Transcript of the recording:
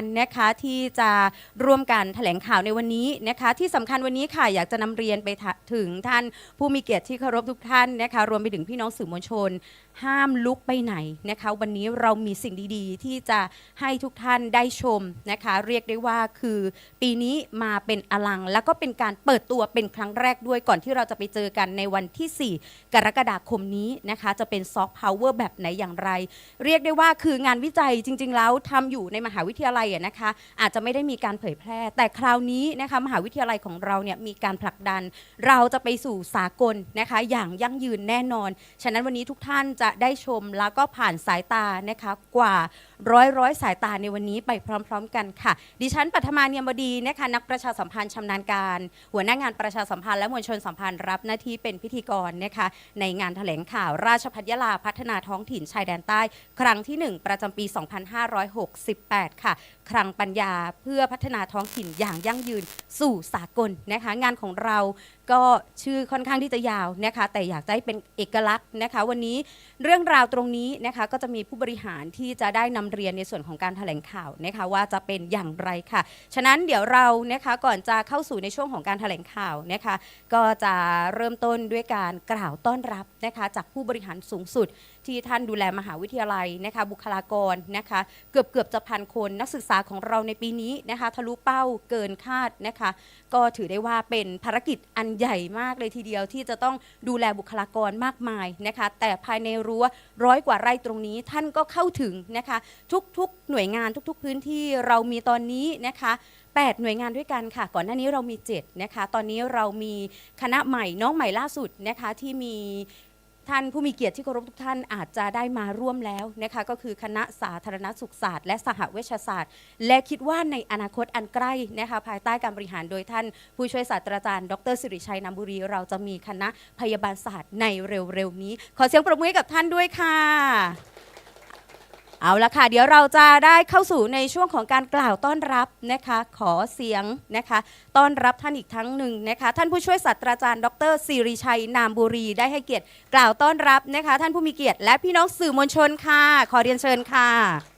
ันนะคะที่จะร่วมกันแถลงข่าวในวันนี้นะคะ ที่สำคัญวันนี้ค่ะอยากจะนำเรียนไปถึงท่านผู้มีเกียรติที่เคารพทุกท่านนะคะรวมไปถึงพี่น้องสื่อมวลชนห้ามลุกไปไหนนะคะ วันนี้เรามีสิ่งดีๆ ที่จะให้ทุกท่านได้ชมนะคะ เรียกได้ว่าคือปีนี้มาเป็นอลัง แล้วก็เป็นการเปิดตัวเป็นครั้งแรกด้วยก่อนที่เราจะไปเจอกันในวันที่ 4 กรกฎาคมนี้นะคะ จะเป็นซอฟต์พาวเวอร์แบบไหนอย่างไร เรียกได้ว่าคืองานวิจัยจริง ๆ แล้วทำอยู่ในมหาวิทยาลัยนะคะ อาจจะไม่ได้มีการเผยแพร่ แต่คราวนี้นะคะมหาวิทยาลัยของเราเนี่ยมีการผลักดัน เราจะไปสู่สากลนะคะ อย่างยั่งยืนแน่นอน ฉะนั้นวันนี้ทุกท่านจะได้ชมแล้วก็ผ่านสายตานะคะกว่า ร้อยร้อยสายตาในวันนี้ไปพร้อม ๆ กันค่ะ ดิฉันปัทมาเนียมบดีนะคะนักประชาสัมพันธ์ชำนาญการ หัวหน้างานประชาสัมพันธ์และมวลชนสัมพันธ์รับหน้าที่เป็นพิธีกรนะคะในงานแถลงข่าวราชพัฒยาลาพัฒนาท้องถิ่นชายแดนใต้ ครั้งที่ 1 ประจำปี 2568 ค่ะ ครั้งปัญญาเพื่อพัฒนาท้องถิ่นอย่างยั่งยืนสู่สากลนะคะงานของเราก็ชื่อค่อนข้างที่จะยาวนะคะแต่อยากจะให้เป็นเอกลักษณ์นะคะ วันนี้เรื่องราวตรงนี้นะคะก็จะมีผู้บริหารที่จะได้นำเรียนในส่วนของการแถลงข่าวนะคะว่าจะเป็นอย่างไรค่ะ ฉะนั้นเดี๋ยวเรานะคะก่อนจะเข้าสู่ในช่วงของการแถลงข่าวนะคะก็จะเริ่มต้นด้วยการกล่าวต้อนรับนะคะจากผู้บริหารสูงสุดที่ท่านดูแลมหาวิทยาลัยนะคะบุคลากรนะคะเกือบเกือบจะพันคนนักศึกษาของเราในปีนี้นะคะทะลุเป้าเกินคาดนะคะก็ถือได้ว่าเป็นภารกิจอันใหญ่มากเลยทีเดียวที่จะต้องดูแลบุคลากรมากมายนะคะแต่ภายในรั้วร้อยกว่าไร่ตรงนี้ท่านก็เข้าถึงนะคะทุกๆ หน่วยงานทุกๆ พื้นที่เรามีตอนนี้นะคะ 8 หน่วยงานด้วยกันค่ะ ก่อนหน้านี้เรามี 7 นะคะ ตอนนี้เรามีคณะใหม่น้องใหม่ล่าสุดนะคะที่มีท่านผู้มีเกียรติที่เคารพทุกท่านอาจจะได้มาร่วมแล้วนะคะก็คือคณะสาธารณสุขศาสตร์ และสหเวชศาสตร์ และคิดว่าในอนาคตอันใกล้นะคะภายใต้การบริหารโดยท่าน ผู้ช่วยศาสตราจารย์ ดรสิริชัยนามบุรี เราจะมีคณะพยาบาลศาสตร์ในเร็วๆนี้ ขอเสียงปรบมือให้กับท่านด้วยค่ะ เอาละค่ะ เดี๋ยวเราจะได้เข้าสู่ในช่วงของการกล่าวต้อนรับนะคะ ขอเสียงนะคะ ต้อนรับท่านอีกครั้งหนึ่งนะคะ ท่านผู้ช่วยศาสตราจารย์ ดรสิริชัยนามบุรีได้ให้เกียรติกล่าวต้อนรับนะคะ ท่านผู้มีเกียรติและพี่น้องสื่อมวลชนค่ะ ขอเรียนเชิญค่ะ